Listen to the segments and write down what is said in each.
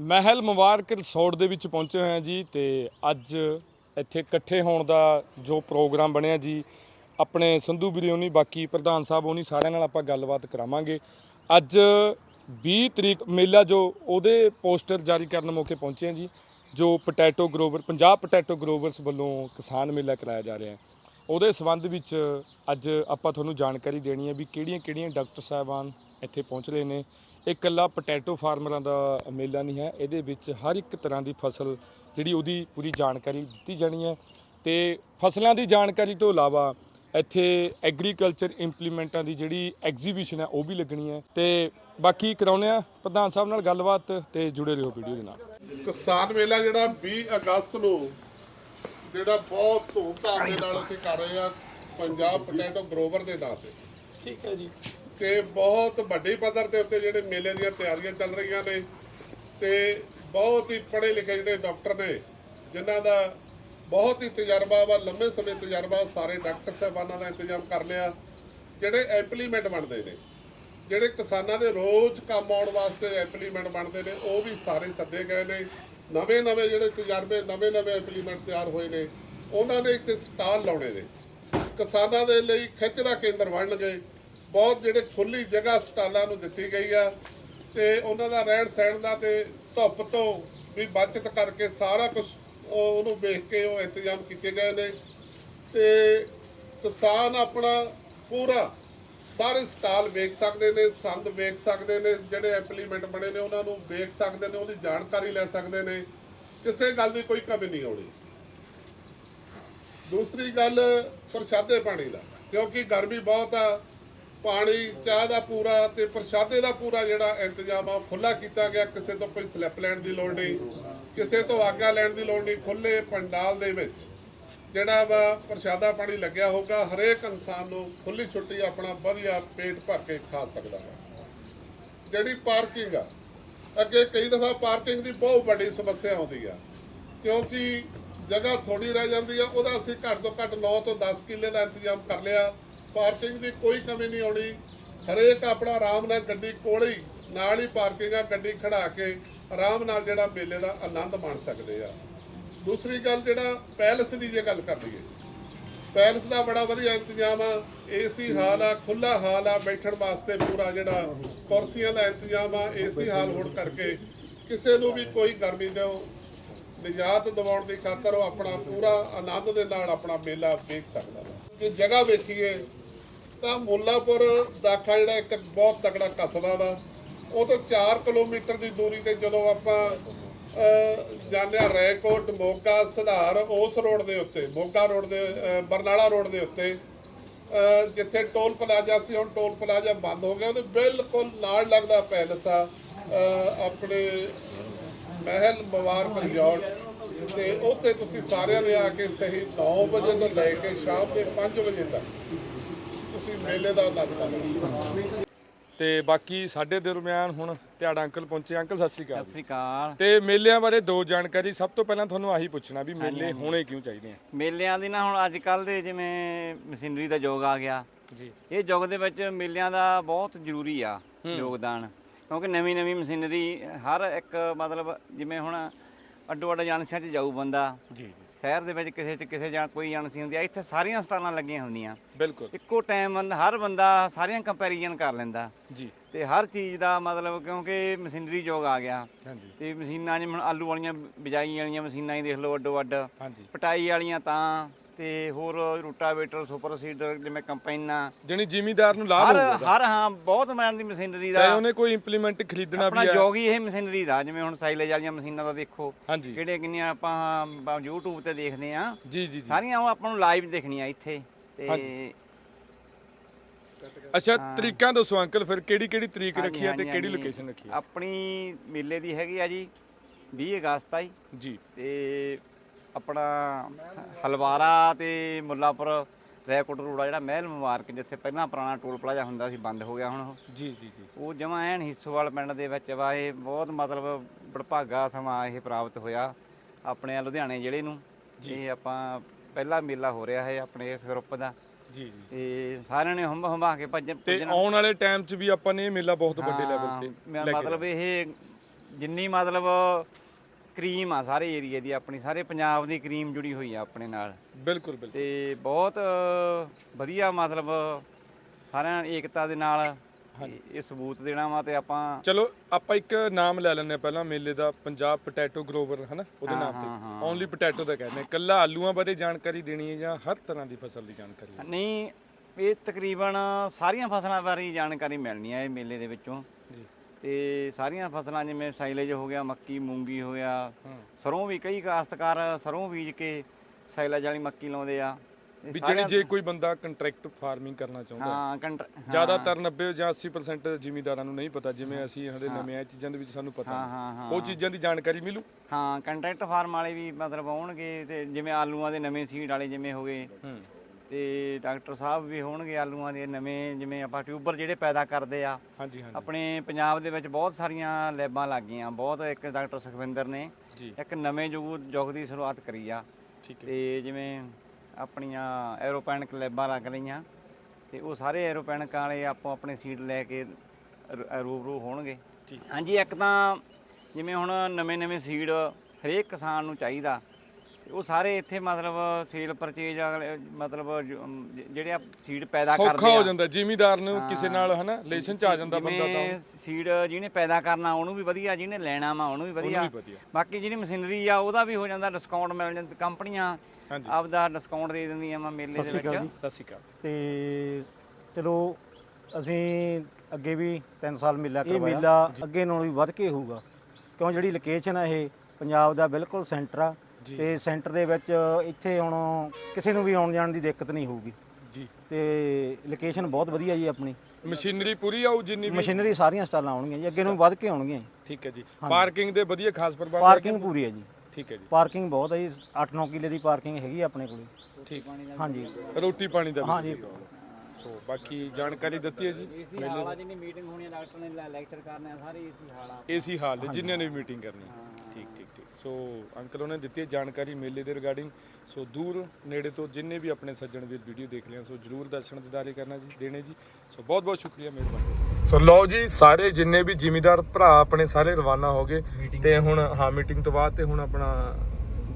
ਮਹਿਲ ਮੁਬਾਰਕ resort ਦੇ ਵਿੱਚ ਪਹੁੰਚੇ ਹੋਏ ਹਾਂ ਜੀ ਤੇ ਅੱਜ ਇੱਥੇ ਇਕੱਠੇ ਹੋਣ ਦਾ ਜੋ ਪ੍ਰੋਗਰਾਮ ਬਣਿਆ ਜੀ, ਆਪਣੇ ਸੰਧੂ ਵੀਰੇ ਹੋਣੀ, ਬਾਕੀ ਪ੍ਰਧਾਨ ਸਾਹਿਬ ਹੋਣੀ, ਸਾਰਿਆਂ ਨਾਲ ਆਪਾਂ ਗੱਲਬਾਤ ਕਰਾਵਾਂਗੇ। ਅੱਜ 20 ਤਰੀਕ ਮੇਲਾ ਜੋ ਉਹਦੇ ਪੋਸਟਰ ਜਾਰੀ ਕਰਨ ਮੌਕੇ ਪਹੁੰਚੇ ਹਾਂ ਜੀ, ਜੋ potato grower Punjab potato growers ਵੱਲੋਂ ਕਿਸਾਨ ਮੇਲਾ ਕਰਾਇਆ ਜਾ ਰਿਹਾ ਹੈ। ਉਹਦੇ ਸੰਬੰਧ ਵਿੱਚ ਅੱਜ ਆਪਾਂ ਤੁਹਾਨੂੰ ਜਾਣਕਾਰੀ ਦੇਣੀ ਹੈ ਵੀ ਕਿਹੜੀਆਂ-ਕਿਹੜੀਆਂ ਡਾਕਟਰ ਸਾਹਿਬਾਨ ਇੱਥੇ ਪਹੁੰਚ ਰਹੇ ਨੇ ਇਹ ਇਕੱਲਾ ਪੋਟੈਟੋ ਫਾਰਮਰਾਂ ਦਾ ਮੇਲਾ ਨਹੀਂ ਹੈ। ਇਹਦੇ ਵਿੱਚ ਹਰ ਇੱਕ ਤਰ੍ਹਾਂ ਦੀ ਫਸਲ ਜਿਹੜੀ ਉਹਦੀ ਪੂਰੀ ਜਾਣਕਾਰੀ ਦਿੱਤੀ ਜਾਣੀ ਹੈ ਤੇ ਫਸਲਾਂ ਦੀ ਜਾਣਕਾਰੀ ਤੋਂ ਇਲਾਵਾ ਇੱਥੇ ਐਗਰੀਕਲਚਰ ਇੰਪਲੀਮੈਂਟਾਂ ਦੀ ਜਿਹੜੀ ਐਗਜ਼ੀਬਿਸ਼ਨ ਹੈ ਉਹ ਵੀ ਲੱਗਣੀ ਹੈ ਤੇ ਬਾਕੀ ਕਰਾਉਨੇ ਆ ਪ੍ਰਧਾਨ ਸਾਹਿਬ ਨਾਲ ਗੱਲਬਾਤ ਤੇ ਜੁੜੇ ਰਹੋ ਵੀਡੀਓ ਦੇ ਨਾਲ। ਕਿਸਾਨ ਮੇਲਾ ਜਿਹੜਾ 20 ਅਗਸਤ ਨੂੰ ਜਿਹੜਾ ਬਹੁਤ ਧੂਮਧਾਮ ਦੇ ਨਾਲ ਅਸੀਂ ਕਰ ਰਹੇ ਆ ਪੰਜਾਬ ਪੋਟੈਟੋ ਗਰੋਵਰ ਦੇ ਨਾਂ ਤੇ। ਠੀਕ ਹੈ ਜੀ। ਤੇ ਬਹੁਤ ਵੱਡੀ ਪੱਧਰ ਦੇ ਉੱਤੇ ਜਿਹੜੇ ਮੇਲੇ ਦੀਆਂ ਤਿਆਰੀਆਂ ਚੱਲ ਰਹੀਆਂ ਨੇ ਤੇ ਬਹੁਤ ਹੀ ਪੜ੍ਹੇ ਲਿਖੇ ਜਿਹੜੇ ਡਾਕਟਰ ਨੇ, ਜਿਨ੍ਹਾਂ ਦਾ ਬਹੁਤ ਹੀ ਤਜਰਬਾ ਵਾ, ਲੰਮੇ ਸਮੇਂ ਤਜਰਬਾ ਸਾਰੇ ਡਾਕਟਰ ਸਾਹਿਬਾਨਾਂ ਦਾ ਇੰਤਜ਼ਾਮ ਕਰ ਲਿਆ, ਜਿਹੜੇ ਐਂਪਲੀਮੈਂਟ ਬਣਦੇ ਨੇ, ਜਿਹੜੇ ਕਿਸਾਨਾਂ ਦੇ ਰੋਜ਼ ਕੰਮ ਆਉਣ ਵਾਸਤੇ ਐਂਪਲੀਮੈਂਟ ਬਣਦੇ ਨੇ, ਉਹ ਵੀ ਸਾਰੇ ਸੱਦੇ ਗਏ ਨੇ। ਨਵੇਂ ਨਵੇਂ ਜਿਹੜੇ ਤਜਰਬੇ ਨਵੇਂ ਨਵੇਂ ਐਂਪਲੀਮੈਂਟ ਤਿਆਰ ਹੋਏ ਨੇ, ਉਹਨਾਂ ਨੇ ਇੱਥੇ ਸਟਾਲ ਲਾਉਣੇ ਨੇ। ਕਿਸਾਨਾਂ ਦੇ ਲਈ ਖਿੱਚ ਦਾ ਕੇਂਦਰ ਬਣਨਗੇ ਬਹੁਤ ਜਿਹੜੇ ਖੁੱਲੀ ਜਗ੍ਹਾ ਸਟਾਲਾਂ ਨੂੰ ਦਿੱਤੀ ਗਈ ਆ ਤੇ ਉਹਨਾਂ ਦਾ ਰਹਿਣ ਸਹਿਣ ਦਾ ਤੇ ਧੁੱਪ ਤੋਂ ਵੀ ਬਚਤ ਕਰਕੇ ਸਾਰਾ ਕੁਝ ਉਹਨੂੰ ਵੇਖ ਕੇ ਉਹ ਇੰਤਜ਼ਾਮ ਕੀਤੇ ਗਏ ਨੇ। ਤੇ ਕਿਸਾਨ ਆਪਣਾ ਪੂਰਾ ਸਾਰੇ ਸਟਾਲ ਵੇਖ ਸਕਦੇ ਨੇ, ਸੰਦ ਵੇਖ ਸਕਦੇ ਨੇ, ਜਿਹੜੇ ਐਂਪਲੀਮੈਂਟ ਬਣੇ ਨੇ ਉਹਨਾਂ ਨੂੰ ਵੇਖ ਸਕਦੇ ਨੇ, ਉਹਦੀ ਜਾਣਕਾਰੀ ਲੈ ਸਕਦੇ ਨੇ। ਕਿਸੇ ਗੱਲ ਦੀ ਕੋਈ ਕਮੀ ਨਹੀਂ ਆਉਣੀ। ਦੂਸਰੀ ਗੱਲ ਪ੍ਰਸ਼ਾਦੇ ਪਾਣੀ ਦਾ, ਕਿਉਂਕਿ ਗਰਮੀ ਬਹੁਤ ਆ ਪਾਣੀ, ਚਾਹ ਦਾ ਪੂਰਾ ਤੇ ਪ੍ਰਸ਼ਾਦੇ ਦਾ ਪੂਰਾ ਜਿਹੜਾ ਇੰਤਜ਼ਾਮ ਆ ਖੁੱਲਾ ਕੀਤਾ ਗਿਆ। ਕਿਸੇ ਤੋਂ ਕੋਈ ਸਲੈਪ ਲੈਣ ਦੀ ਲੋੜ ਨਹੀਂ, ਕਿਸੇ ਤੋਂ ਆਗਾ ਲੈਣ ਦੀ ਲੋੜ ਨਹੀਂ ਖੁੱਲੇ ਪੰਡਾਲ ਦੇ ਵਿੱਚ ਜਿਹੜਾ ਵਾ ਪ੍ਰਸ਼ਾਦਾ ਪਾਣੀ ਲੱਗਿਆ ਹੋਊਗਾ, ਹਰੇਕ ਇਨਸਾਨ ਨੂੰ ਖੁੱਲੀ ਛੁੱਟੀ ਆਪਣਾ ਵਧੀਆ ਪੇਟ ਭਰ ਕੇ ਖਾ ਸਕਦਾ ਹੈ ਜਿਹੜੀ ਪਾਰਕਿੰਗ ਆ, ਅੱਗੇ ਕਈ ਦਫਾ ਪਾਰਕਿੰਗ ਦੀ ਬਹੁਤ ਵੱਡੀ ਸਮੱਸਿਆ ਆਉਂਦੀ ਆ, ਕਿਉਂਕਿ ਜਗ੍ਹਾ ਥੋੜੀ ਰਹਿ ਜਾਂਦੀ ਆ, ਉਹਦਾ ਅਸੀਂ ਘੱਟ ਤੋਂ ਘੱਟ 9 ਤੋਂ 10 ਕਿੱਲੇ ਦਾ ਇੰਤਜ਼ਾਮ ਕਰ ਲਿਆ। ਪਾਰਕਿੰਗ ਦੀ ਕੋਈ ਕਮੀ ਨਹੀਂ ਆਉਣੀ। ਹਰੇਕ ਆਪਣਾ ਆਰਾਮ ਨਾਲ ਗੱਡੀ ਕੋਲ ਹੀ, ਨਾਲ ਹੀ ਪਾਰਕਿੰਗ ਆ, ਗੱਡੀ ਖੜਾ ਕੇ ਆਰਾਮ ਨਾਲ ਜਿਹੜਾ ਮੇਲੇ ਦਾ ਆਨੰਦ ਮਾਣ ਸਕਦੇ ਆ। ਦੂਸਰੀ ਗੱਲ ਜਿਹੜਾ ਪੈਲਸ ਦੀ ਜੇ ਗੱਲ ਕਰ ਲਈਏ। ਪੈਲਸ ਦਾ ਬੜਾ ਵਧੀਆ ਇੰਤਜ਼ਾਮ ਆ ਏਸੀ ਹਾਲ ਆ ਖੁੱਲਾ ਹਾਲ ਆ, ਬੈਠਣ ਵਾਸਤੇ ਪੂਰਾ ਜਿਹੜਾ ਕੁਰਸੀਆਂ ਦਾ ਇੰਤਜ਼ਾਮ ਆ ਏਸੀ ਹਾਲ ਹੋਣ ਕਰਕੇ ਕਿਸੇ ਨੂੰ ਵੀ ਕੋਈ ਗਰਮੀ ਦੇ ਨਿਜਾਤ ਦਿਵਾਉਣ ਦੀ ਖਾਤਰ ਉਹ ਆਪਣਾ ਪੂਰਾ ਆਨੰਦ ਦੇ ਨਾਲ ਆਪਣਾ ਮੇਲਾ ਵੇਖ ਸਕਦਾ ਵਾ। ਜੇ ਜਗ੍ਹਾ ਵੇਖੀਏ ਤਾਂ ਮੁੱਲਾਪੁਰ ਦਾਖਾ ਜਿਹੜਾ ਇੱਕ ਬਹੁਤ ਤਕੜਾ ਕਸਬਾ ਵਾ। ਉਹ ਤੋਂ 4 ਕਿਲੋਮੀਟਰ ਦੀ ਦੂਰੀ ਤੇ ਜਦੋਂ ਆਪਾਂ ਅਹ, ਜਾਂਦੇ ਆ ਰੈਕੋਟ ਮੋਗਾ ਸੁਧਾਰ ਉਸ ਰੋਡ ਦੇ ਉੱਤੇ ਮੋਗਾ ਰੋਡ ਦੇ ਬਰਨਾਲਾ ਰੋਡ ਦੇ ਉੱਤੇ ਜਿੱਥੇ ਟੋਲ ਪਲਾਜ਼ਾ ਸੀ ਹੁਣ ਟੋਲ ਪਲਾਜ਼ਾ ਬੰਦ ਹੋ ਗਿਆ। ਉਹਦੇ ਬਿਲਕੁਲ ਨਾਲ ਲੱਗਦਾ ਪੈਲਸ ਆ ਆਪਣੇ ਮਹਿਲ ਮੁਬਾਰਕ ਰਿਜ਼ੋਰਟ ਤੇ ਉੱਥੇ ਤੁਸੀਂ ਸਾਰਿਆਂ ਨੇ ਆ ਕੇ ਸਹੀ 9 ਵਜੇ ਤੋਂ ਲੈ ਕੇ ਸ਼ਾਮ ਦੇ 5 ਵਜੇ ਤੱਕ ਮੇਲੇ ਦਾ ਮਾਣੋ ਤੇ ਬਾਕੀ ਸਾਡੇ ਦਰਮਿਆਨ ਹੁਣ ਤੁਹਾਡਾ ਅੰਕਲ ਪਹੁੰਚੇ। ਅੰਕਲ ਸਤਿ ਸ਼੍ਰੀ ਅਕਾਲ। ਸਤਿ ਸ੍ਰੀ ਅਕਾਲ। ਤੇ ਮੇਲਿਆਂ ਬਾਰੇ ਦੋ ਜਾਣਕਾਰੀ। ਸਭ ਤੋਂ ਪਹਿਲਾਂ ਤੁਹਾਨੂੰ ਆਹੀ ਪੁੱਛਣਾ ਵੀ ਮੇਲੇ ਹੋਣੇ ਕਿਉਂ ਚਾਹੀਦੇ ਆ? ਮੇਲਿਆਂ ਦੀ ਨਾ ਹੁਣ ਅੱਜ ਕੱਲ ਦੇ ਜਿਵੇਂ ਮਸ਼ੀਨਰੀ ਦਾ ਯੁੱਗ ਆ ਗਿਆ। ਜੀ। ਇਹ ਯੁੱਗ ਦੇ ਵਿੱਚ ਮੇਲਿਆਂ ਦਾ ਬਹੁਤ ਜ਼ਰੂਰੀ ਆ ਯੋਗਦਾਨ। ਕਿਉਂਕਿ ਨਵੀਂ ਨਵੀਂ ਮਸ਼ੀਨਰੀ ਹਰ ਇੱਕ ਮਤਲਬ ਜਿਵੇਂ ਹੁਣ ਅੱਡੋ ਅੱਡ ਏਜੰਸੀਆਂ 'ਚ ਜਾਊ ਬੰਦਾ। ਜੀ ਜੀ। ਸ਼ਹਿਰ ਦੇ ਵਿੱਚ ਕਿਸੇ 'ਚ ਕਿਸੇ ਜਾਂ ਕੋਈ ਏਜੰਸੀ ਹੁੰਦੀ ਆ ਇੱਥੇ ਸਾਰੀਆਂ ਸਟਾਲਾਂ ਲੱਗੀਆਂ ਹੁੰਦੀਆਂ। ਬਿਲਕੁਲ। ਇੱਕੋ ਟਾਈਮ ਹਰ ਬੰਦਾ ਸਾਰੀਆਂ ਕੰਪੈਰੀਜ਼ਨ ਕਰ ਲੈਂਦਾ। ਜੀ। ਤੇ ਹਰ ਚੀਜ਼ ਦਾ ਮਤਲਬ ਕਿਉਂਕਿ ਮਸ਼ੀਨਰੀ ਯੁੱਗ ਆ ਗਿਆ। ਹਾਂਜੀ। ਤੇ ਮਸ਼ੀਨਾਂ ਜਿਵੇਂ ਹੁਣ ਆਲੂ ਵਾਲੀਆਂ ਬਿਜਾਈ ਵਾਲੀਆਂ ਮਸ਼ੀਨਾਂ ਹੀ ਦੇਖ ਲਓ ਅੱਡੋ ਅੱਡ ਹਾਂਜੀ। ਪਟਾਈ ਵਾਲੀਆਂ ਤਾਂ ਤੇ ਹੋਰ ਰੂਟਾਵੇਟਰ ਸੁਪਰ ਸੀਡਰ ਜਿਵੇਂ ਕੰਪਾਈਨਾਂ। ਜਣੀ ਜ਼ਿਮੀਦਾਰ ਨੂੰ ਲਾਭ ਹਰ ਹੋਊਗਾ ਹਰ ਹਾਂ ਬਹੁਤ ਬ੍ਰਾਂਡ ਦੀ ਮਸ਼ੀਨਰੀ ਚਾਹੇ ਦਾ ਉਹਨੇ ਕੋਈ ਇੰਪਲੀਮੈਂਟ ਖਰੀਦਣਾ ਆਪਣਾ ਵੀ ਹੈ ਜੋਗ ਇਹ ਮਸ਼ੀਨਰੀ ਦਾ ਜਿਵੇਂ ਹੁਣ ਸਾਈਲੇਜ ਵਾਲੀਆਂ ਮਸ਼ੀਨਾਂ ਦਾ ਦੇਖੋ ਹਾਂਜੀ। ਕਿਹੜੇ ਕਿੰਨੀਆਂ ਆਪਾਂ ਬ- YouTube ਤੇ ਦੇਖਦੇ ਆ ਜੀ ਜੀ ਜੀ। ਸਾਰੀਆਂ ਉਹ ਆਪਾਂ ਨੂੰ ਲਾਈਵ ਦੇਖਣੀਆਂ ਇੱਥੇ ਤੇ। ਅੱਛਾ ਤਰੀਕਾਂ ਦੱਸੋ ਅੰਕਲ ਫਿਰ ਕਿਹੜੀ ਕਿਹੜੀ ਤਰੀਕ ਹਾਂਜੀ, ਰੱਖੀ ਹੈ ਤੇ ਹਾਂਜੀ, ਕਿਹੜੀ ਹਾਂਜੀ। ਲੋਕੇਸ਼ਨ ਰੱਖੀ ਹੈ ਆਪਣੀ ਮੇਲੇ ਦੀ ਹੈਗੀ ਆ ਜੀ 20 ਅਗਸਤ ਆਈ ਜੀ। ਤੇ ਆਪਣਾ ਹਲਵਾਰਾ ਤੇ ਮੁੱਲਾਪੁਰ ਰੈਕੋਟ ਰੋਡ ਆ ਜਿਹੜਾ ਮਹਿਲ ਮੁਬਾਰਕ ਜਿੱਥੇ ਪਹਿਲਾਂ ਪੁਰਾਣਾ ਟੋਲ ਪਲਾਜ਼ਾ ਹੁੰਦਾ ਸੀ ਬੰਦ ਹੋ ਗਿਆ ਹੁਣ ਉਹ। ਜੀ ਜੀ ਜੀ। ਉਹ ਜਮਾ ਐਨ ਹਿੱਸੋਵਾਲ ਪਿੰਡ ਦੇ ਵਿੱਚ ਵਾ ਇਹ ਬਹੁਤ ਮਤਲਬ ਬੜਭਾਗਾ ਸਮਾਂ ਇਹ ਪ੍ਰਾਪਤ ਹੋਇਆ ਆਪਣੇ ਲੁਧਿਆਣੇ ਜ਼ਿਲ੍ਹੇ ਨੂੰ। ਇਹ ਆਪਾਂ ਪਹਿਲਾ ਮੇਲਾ ਹੋ ਰਿਹਾ ਹੈ ਆਪਣੇ ਇਸ ਗਰੁੱਪ ਦਾ। ਜੀ ਜੀ। ਤੇ ਸਾਰਿਆਂ ਨੇ ਹੰਬ ਹੰਬਾ ਕੇ ਭੱਜ ਤੇ ਆਉਣ ਵਾਲੇ ਟਾਈਮ 'ਚ ਵੀ ਆਪਾਂ ਨੇ ਇਹ ਮੇਲਾ ਬਹੁਤ ਵੱਡੇ ਲੈਵਲ ਤੇ ਮੈਂ ਲੈ ਕੇ ਮਤਲਬ ਇਹ ਜਿੰਨੀ ਮਤਲਬ ਕਰੀਮ ਆ ਸਾਰੇ ਏਰੀਏ ਦੀ ਆਪਣੀ ਸਾਰੇ ਪੰਜਾਬ ਦੀ ਕਰੀਮ ਜੁੜੀ ਹੋਈ ਆ ਆਪਣੇ ਨਾਲ। ਬਿਲਕੁਲ ਬਿਲਕੁਲ। ਤੇ ਬਹੁਤ ਵਧੀਆ ਮਤਲਬ ਸਾਰਿਆਂ ਏਕਤਾ ਦੇ ਨਾਲ ਇਹ ਸਬੂਤ ਦੇਣਾ ਵਾ ਤੇ ਆਪਾਂ ਚਲੋ ਆਪਾਂ ਇੱਕ ਨਾਮ ਲੈ ਲੈਂਦੇ ਪਹਿਲਾਂ ਮੇਲੇ ਦਾ ਪੰਜਾਬ ਪੋਟੈਟੋ ਗਰੋਵਰ ਹਨਾ? ਉਹਦੇ ਨਾਮ ਤੇ। ਓਨਲੀ ਪੋਟੈਟੋ ਦਾ ਕਹਿੰਦੇ। ਕੱਲਾ ਆਲੂਆਂ ਬਾਰੇ ਜਾਣਕਾਰੀ ਦੇਣੀ ਹੈ ਜਾਂ ਹਰ ਤਰ੍ਹਾਂ ਦੀ ਫਸਲ ਦੀ ਜਾਣਕਾਰੀ? ਨਹੀਂ ਇਹ ਤਕਰੀਬਨ ਸਾਰੀਆਂ ਫਸਲਾਂ ਬਾਰੇ ਜਾਣਕਾਰੀ ਮਿਲਣੀ ਹੈ ਇਹ ਮੇਲੇ ਦੇ ਵਿੱਚੋਂ। ਜੀ। ਤੇ ਸਾਰੀਆਂ ਫਸਲਾਂ ਜਿਵੇਂ ਸਾਈਲੇਜ ਹੋ ਗਿਆ ਮੱਕੀ ਮੂੰਗੀ ਹੋ ਗਿਆ ਸਰੋਂ ਵੀ ਕਈ ਕਾਸ਼ਤਕਾਰ ਸਰੋਂ ਬੀਜ ਕੇ ਸਾਈਲੇਜ ਵਾਲੀ ਮੱਕੀ ਲਾਉਂਦੇ ਆ। ਵੀ ਜਿਹੜੀ ਜੇ ਕੋਈ ਬੰਦਾ ਕੰਟਰੈਕਟ ਫਾਰਮਿੰਗ ਕਰਨਾ ਚਾਹੁੰਦਾ ਹਾਂ ਕੰਟਰ ਜ਼ਿਆਦਾਤਰ 90 ਜਾਂ 80% ਜ਼ਿਮੀਦਾਰਾਂ ਨੂੰ ਨਹੀਂ ਪਤਾ ਜਿਵੇਂ ਅਸੀਂ ਹਲੇ ਨਵੇਂ ਆ ਚੀਜ਼ਾਂ ਦੇ ਵਿੱਚ ਸਾਨੂੰ ਪਤਾ ਉਹ ਚੀਜ਼ਾਂ ਦੀ ਜਾਣਕਾਰੀ ਮਿਲੂ? ਹਾਂ ਕੰਟਰੈਕਟ ਫਾਰਮ ਵਾਲੇ ਵੀ ਮਤਲਬ ਆਉਣਗੇ ਤੇ ਜਿਵੇਂ ਆਲੂਆਂ ਦੇ ਨਵੇਂ ਸੀਡ ਵਾਲੇ ਜਿਵੇਂ ਹੋ ਗਏ ਹੂੰ। ਤੇ ਡਾਕਟਰ ਸਾਹਿਬ ਵੀ ਹੋਣਗੇ ਆਲੂਆਂ ਦੇ ਨਵੇਂ ਜਿਵੇਂ ਆਪਾਂ ਟਿਊਬਰ ਜਿਹੜੇ ਪੈਦਾ ਕਰਦੇ ਆ। ਹਾਂਜੀ ਹਾਂਜੀ। ਆਪਣੇ ਪੰਜਾਬ ਦੇ ਵਿੱਚ ਬਹੁਤ ਸਾਰੀਆਂ ਲੈਬਾਂ ਲੱਗ ਗਈਆਂ। ਬਹੁਤ ਇੱਕ ਡਾਕਟਰ ਸੁਖਵਿੰਦਰ ਨੇ ਜੀ। ਇੱਕ ਨਵੇਂ ਯੁੱਗ ਯੁੱਗ ਦੀ ਸ਼ੁਰੂਆਤ ਕਰੀ ਆ। ਠੀਕ ਹੈ। ਤੇ ਜਿਵੇਂ ਆਪਣੀਆਂ ਐਰੋਪੈਨਿਕ ਲੈਬਾਂ ਲੱਗ ਰਹੀਆਂ ਤੇ ਉਹ ਸਾਰੇ ਐਰੋਪੈਨਿਕ ਵਾਲੇ ਆਪੋ ਆਪਣੇ ਸੀਟ ਲੈ ਕੇ ਰੂਬਰੂ ਹੋਣਗੇ। ਹਾਂਜੀ ਇੱਕ ਤਾਂ ਜਿਵੇਂ ਹੁਣ ਨਵੇਂ ਨਵੇਂ ਸੀਡ ਹਰੇਕ ਕਿਸਾਨ ਨੂੰ ਚਾਹੀਦਾ। ਉਹ ਸਾਰੇ ਇੱਥੇ ਮਤਲਬ ਸੇਲ ਪਰਚੇਜ ਮਤਲਬ ਜਿਹੜੇ ਆ ਸੀਡ ਪੈਦਾ ਸੌਖਾ ਕਰਦੇ ਹੋ ਆ ਜਾਂਦਾ ਜ਼ਿਮੀਦਾਰ ਨੂੰ ਕਿਸੇ ਨਾਲ ਹਨਾ ਰਿਲੇਸ਼ਨ ਚ ਆ ਜਾਂਦਾ ਬੰਦਾ ਤਾਂ। ਸੀਡ ਜਿਹਨੇ ਪੈਦਾ ਕਰਨਾ ਉਹਨੂੰ ਵੀ ਵਧੀਆ ਜਿਹਨੇ ਲੈਣਾ ਵਾ ਉਹਨੂੰ ਵੀ ਵਧੀਆ। ਬਾਕੀ ਜਿਹੜੀ ਮਸ਼ੀਨਰੀ ਆ ਉਹਦਾ ਵੀ ਹੋ ਜਾਂਦਾ ਡਿਸਕਾਊਂਟ ਮਿਲ ਜਾਂਦਾ ਕੰਪਨੀਆਂ ਆਪਦਾ ਡਿਸਕਾਊਂਟ ਦੇ ਦਿੰਦੀਆਂ ਵਾ ਮੇਲੇ ਦੇ ਵਿੱਚ। ਸਤਿ ਸ਼੍ਰੀ ਅਕਾਲ। ਤੇ ਚਲੋ ਅਸੀਂ ਅੱਗੇ ਵੀ 3 ਸਾਲ ਮੇਲਾ ਕਰਵਾਇਆ। ਇਹ ਮੇਲਾ ਅੱਗੇ ਨਾਲੋਂ ਵੀ ਵੱਧ ਕੇ ਹੋਊਗਾ। ਕਿਉਂ ਜਿਹੜੀ ਲੋਕੇਸ਼ਨ ਆ ਇਹ ਪੰਜਾਬ ਦਾ ਬਿਲਕੁਲ ਸੈਂਟਰ ਆ। ਤੇ ਸੈਂਟਰ ਦੇ ਵਿੱਚ ਇੱਥੇ ਹੁਣ ਕਿਸੇ ਨੂੰ ਵੀ ਆਉਣ ਜਾਣ ਦੀ ਦਿੱਕਤ ਨਹੀਂ ਹੋਊਗੀ। ਜੀ। ਤੇ ਲੋਕੇਸ਼ਨ ਬਹੁਤ ਵਧੀਆ ਜੀ ਆਪਣੀ। ਮਸ਼ੀਨਰੀ ਪੂਰੀ ਆਊ ਜਿੰਨੀ ਵੀ? ਮਸ਼ੀਨਰੀ ਸਾਰੀਆਂ ਸਟਾਲਾਂ ਆਉਣਗੀਆਂ ਜੀ ਅੱਗੇ ਨੂੰ ਵੱਧ ਕੇ ਆਉਣਗੀਆਂ ਜੀ। ਠੀਕ ਹੈ ਜੀ। ਪਾਰਕਿੰਗ ਦੇ ਵਧੀਆ ਖਾਸ ਪ੍ਰਬੰਧ ਹੈਗੇ? ਪਾਰਕਿੰਗ ਪੂਰੀ ਹੈ ਜੀ। ਠੀਕ ਹੈ ਜੀ। ਪਾਰਕਿੰਗ ਬਹੁਤ ਹੈ ਜੀ 8-9 ਕਿੱਲੇ ਦੀ ਪਾਰਕਿੰਗ ਹੈਗੀ ਆ ਆਪਣੇ ਕੋਲੇ। ਠੀਕ। ਹਾਂਜੀ। ਰੋਟੀ ਪਾਣੀ ਦਾ ਵੀ ਹਾਂਜੀ। ਸੋ ਬਾਕੀ ਜਾਣਕਾਰੀ ਦਿੱਤੀ ਹੈ ਜੀ। ਏਸੀ ਹਾਲਾ ਜਿੰਨੀ ਮੀਟਿੰਗ ਹੋਣੀ ਆ ਡਾਕਟਰ ਨੇ ਲੈਕਚਰ ਕਰਨੇ ਆ ਸਾਰੇ ਏਸੀ ਹਾਲਾ ਏਸੀ ਹਾਲ ਦੇ ਜਿਨ੍ਹਾਂ ਨੇ ਵੀ ਮੀਟਿੰਗ ਕਰਨੀ। ਹੈ। ਠੀਕ ਠੀਕ ਠੀਕ। ਸੋ ਅੰਕਲ ਉਹਨੇ ਦਿੱਤੀ ਹੈ ਜਾਣਕਾਰੀ ਮੇਲੇ ਦੇ ਰਿਗਾਰਡਿੰਗ। ਸੋ ਦੂਰ ਨੇੜੇ ਤੋਂ ਜਿੰਨੇ ਵੀ ਆਪਣੇ ਸੱਜਣ ਵੀਰ ਵੀਡੀਓ ਦੇਖ ਲਿਆ ਸੋ ਜਰੂਰ ਦਰਸ਼ਨ ਦਿਦਾਰੇ ਕਰਨਾ ਜੀ ਦੇਣੇ ਜੀ। ਸੋ ਬਹੁਤ ਬਹੁਤ ਸ਼ੁਕਰੀਆ ਮਿਹਰਬਾਨੀ। ਸੋ ਲਓ ਜੀ ਸਾਰੇ ਜਿੰਨੇ ਵੀ ਜ਼ਿਮੀਦਾਰ ਭਰਾ ਆਪਣੇ ਸਾਰੇ ਰਵਾਨਾ ਹੋ ਗਏ ਤੇ। ਹੁਣ ਹਾਂ ਮੀਟਿੰਗ ਤੋਂ ਬਾਅਦ ਤੇ ਹੁਣ ਆਪਣਾ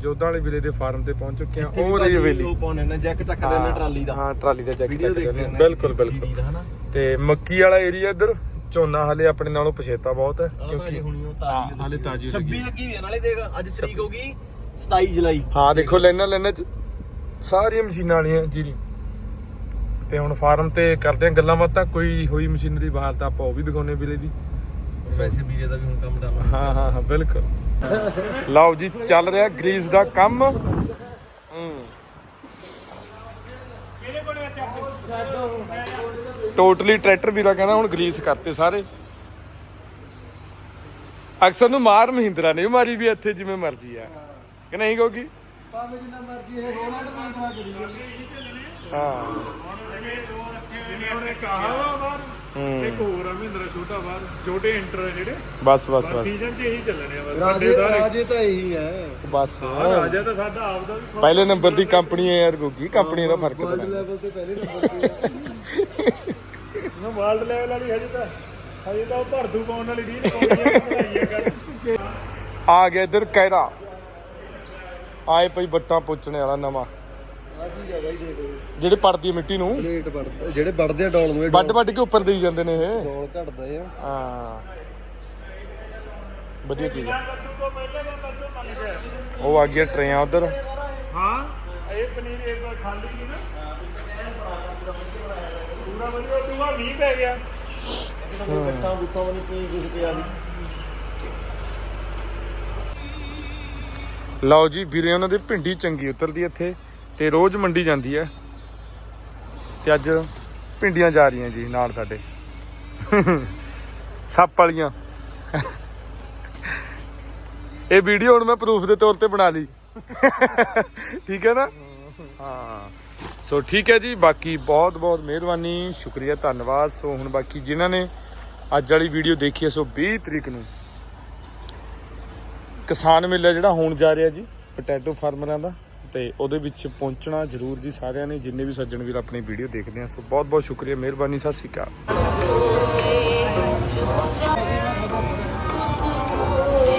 ਜੋਧਾਂ ਵਾਲੇ ਵੀਰੇ ਦੇ ਫਾਰਮ ਤੇ ਪਹੁੰਚ ਚੁੱਕੇ ਆ ਉਹ ਰਹੀ ਹਵੇਲੀ ਉਹ ਪਾਉਣੇ ਨੇ ਜੈਕ ਚੱਕਦੇ ਨੇ ਟਰਾਲੀ ਦਾ। ਹਾਂ ਟਰਾਲੀ ਦਾ ਚੈੱਕ ਨੇ ਬਿਲਕੁਲ ਬਿਲਕੁਲ। ਤੇ ਮੱਕੀ ਵਾਲਾ ਏਰੀਆ ਇੱਧਰ ਝੋਨਾ ਹਲੇ ਆਪਣੇ ਨਾਲੋਂ ਪਛੇਤਾ ਬਹੁਤ ਹੈ ਕਿਉਂਕਿ ਹਲੇ ਤਾਜੀ 26 ਲੱਗੀ ਆ ਨਾਲੇ ਦੇਖ ਅੱਜ ਤਰੀਕ ਹੋ ਗਈ 27 ਜੁਲਾਈ। ਹਾਂ ਦੇਖੋ ਲੈਣਾ ਲੈਣਾ ਚ ਸਾਰੀਆਂ ਮਸ਼ੀਨਾਂ ਵਾਲੀਆਂ ਜੀਰੀ। ਤੇ ਹੁਣ ਫਾਰਮ ਤੇ ਕਰਦੇ ਆ ਗੱਲਾਂ ਬਾਤਾਂ ਕੋਈ ਹੋਈ ਮਸ਼ੀਨਰੀ ਬਾਹਰ ਤਾਂ ਆਪਾਂ ਉਹ ਵੀ ਦਿਖਾਉਨੇ ਵੀਰੇ ਦੀ। ਵੈਸੇ ਵੀਰੇ ਦਾ ਵੀ ਹੁਣ ਕੰਮ ਡਾਲਾ। ਹਾਂ ਹਾਂ ਹਾਂ ਬਿਲਕੁਲ। ਲਓ ਜੀ ਚੱਲ ਰਿਹਾ ਗਰੀਸ ਦਾ ਕੰਮ। ਟੋਟਲੀ ਟਰੈਕਟਰ ਵੀਰਾ ਕਹਿੰਦਾ ਹੁਣ ਗਰੀਸ ਕਰਤੇ ਸਾਰੇ। ਅਕਸਰ ਨੂੰ ਮਾਰ ਮਹਿੰਦਰਾ ਨੇ ਮਾਰੀ ਵੀ ਇੱਥੇ ਜਿਵੇਂ ਮਰਜ਼ੀ ਆ। ਕਿ ਨਹੀਂ ਕਹੋਗੀ ਹਾਂ। ਇੱਕ ਹੋਰ ਆ ਮਹਿੰਦਰਾ ਛੋਟਾ ਬਾਹਰ ਛੋਟੇ ਇੰਟਰ ਆ ਜਿਹੜੇ। ਬਸ ਬਸ ਬਸ ਸੀਜ਼ਨ 'ਚ ਇਹੀ ਚੱਲਣੇ ਆ ਬਸ ਰਾਜੇ ਰਾਜੇ ਤਾਂ ਇਹੀ ਹੈ ਬਸ। ਰਾਜਾ ਤਾਂ ਸਾਡਾ ਆਪਦਾ ਵੀ ਪਹਿਲੇ ਨੰਬਰ ਦੀ ਕੰਪਨੀ ਹੈ ਯਾਰ ਗੋਗੀ ਕੰਪਨੀ ਦਾ ਫ਼ਰਕ ਪਤਾ। ਲੈਵਲ ਤੇ ਪਹਿਲੇ ਨੰਬਰ ਤੇ ਨਾ ਵਰਲਡ ਲੈਵਲ ਵਾਲੀ ਹਜੇ ਤਾਂ ਹਜੇ ਤਾਂ ਉਹ ਭਰਦੂ ਪਾਉਣ ਵਾਲੀ ਰੀਲ ਪਾਉਣੀ ਆ ਬਣਾਈ ਆ ਕਰ ਆ ਗਿਆ ਇੱਧਰ ਕੈਰਾ। ਆਏ ਪਈ ਬੱਟਾਂ ਪੁੱਛਣੇ ਵਾਲਾ ਨਵਾਂ। ਜਿਹੜੇ ਪੜਦੀ ਮਿੱਟੀ ਨੂੰ? ਰੇਟ ਵੜ ਜਿਹੜੇ ਵੜਦੇ ਆ ਡੋਲ ਨੂੰ ਵੱਡ ਵੱਡ ਕੇ ਉੱਪਰ ਦੇਈ ਜਾਂਦੇ ਨੇ ਇਹ? ਡੋਲ ਘਟਦੇ ਆ। ਹਾਂ। ਵਧੀਆ ਚੀਜ਼ ਹੈ। ਉਹ ਆ ਗਿਆ ਟਰੇਆਂ ਉਧਰ। ਹਾਂ ਇਹ ਪਨੀਰ ਇੱਕ ਵਾਰ ਖਾਲੀ ਸੀ ਨਾ। ਪੂਰਾ ਵਧੀਆ ਦੂਆ ਮੀਂਹ ਪੈ ਗਿਆ। ਬੱਟਾਂ ਬੁੱਟਾਂ ਵਾਲੀ ਕੀ ਕੁਝ ਪਿਆ ਲਓ ਜੀ ਵੀਰੇ ਉਹਨਾਂ ਦੀ ਭਿੰਡੀ ਚੰਗੀ ਉਤਰਦੀ ਇੱਥੇ। ਤੇ ਰੋਜ਼ ਮੰਡੀ ਜਾਂਦੀ ਹੈ। ਤੇ ਅੱਜ ਭਿੰਡੀਆਂ ਜਾ ਰਹੀਆਂ ਜੀ ਨਾਲ ਸਾਡੇ। ਸੱਪ ਵਾਲੀਆਂ। ਇਹ ਵੀਡੀਓ ਹੁਣ ਮੈਂ ਪ੍ਰੂਫ ਦੇ ਤੌਰ ਤੇ ਬਣਾ ਲਈ। ਠੀਕ ਹੈ ਨਾ? ਹਾਂ। ਸੋ ਠੀਕ ਹੈ ਜੀ, ਬਾਕੀ ਬਹੁਤ ਬਹੁਤ ਮਿਹਰਬਾਨੀ, ਸ਼ੁਕਰੀਆ, ਧੰਨਵਾਦ। ਸੋ ਹੁਣ ਬਾਕੀ ਜਿਨ੍ਹਾਂ ਨੇ ਅੱਜ ਵਾਲੀ ਵੀਡੀਓ ਦੇਖੀ ਹੈ, ਸੋ 20 ਤਰੀਕ ਨੂੰ। ਕਿਸਾਨ ਮੇਲਾ ਜਿਹੜਾ ਹੋਣ ਜਾ ਰਿਹਾ ਜੀ, ਪੋਟੈਟੋ ਫਾਰਮਰਾਂ ਦਾ। ਤੇ ਉਹਦੇ ਵਿੱਚ ਪਹੁੰਚਣਾ ਜ਼ਰੂਰ ਜੀ ਸਾਰਿਆਂ ਨੇ, ਜਿੰਨੇ ਵੀ ਸੱਜਣ ਵੀਰ ਆਪਣੀ ਵੀਡੀਓ ਦੇਖਦੇ ਆ। ਸੋ ਬਹੁਤ ਬਹੁਤ ਸ਼ੁਕਰੀਆ, ਮਿਹਰਬਾਨੀ, ਸਤਿ ਸ਼੍ਰੀ ਅਕਾਲ।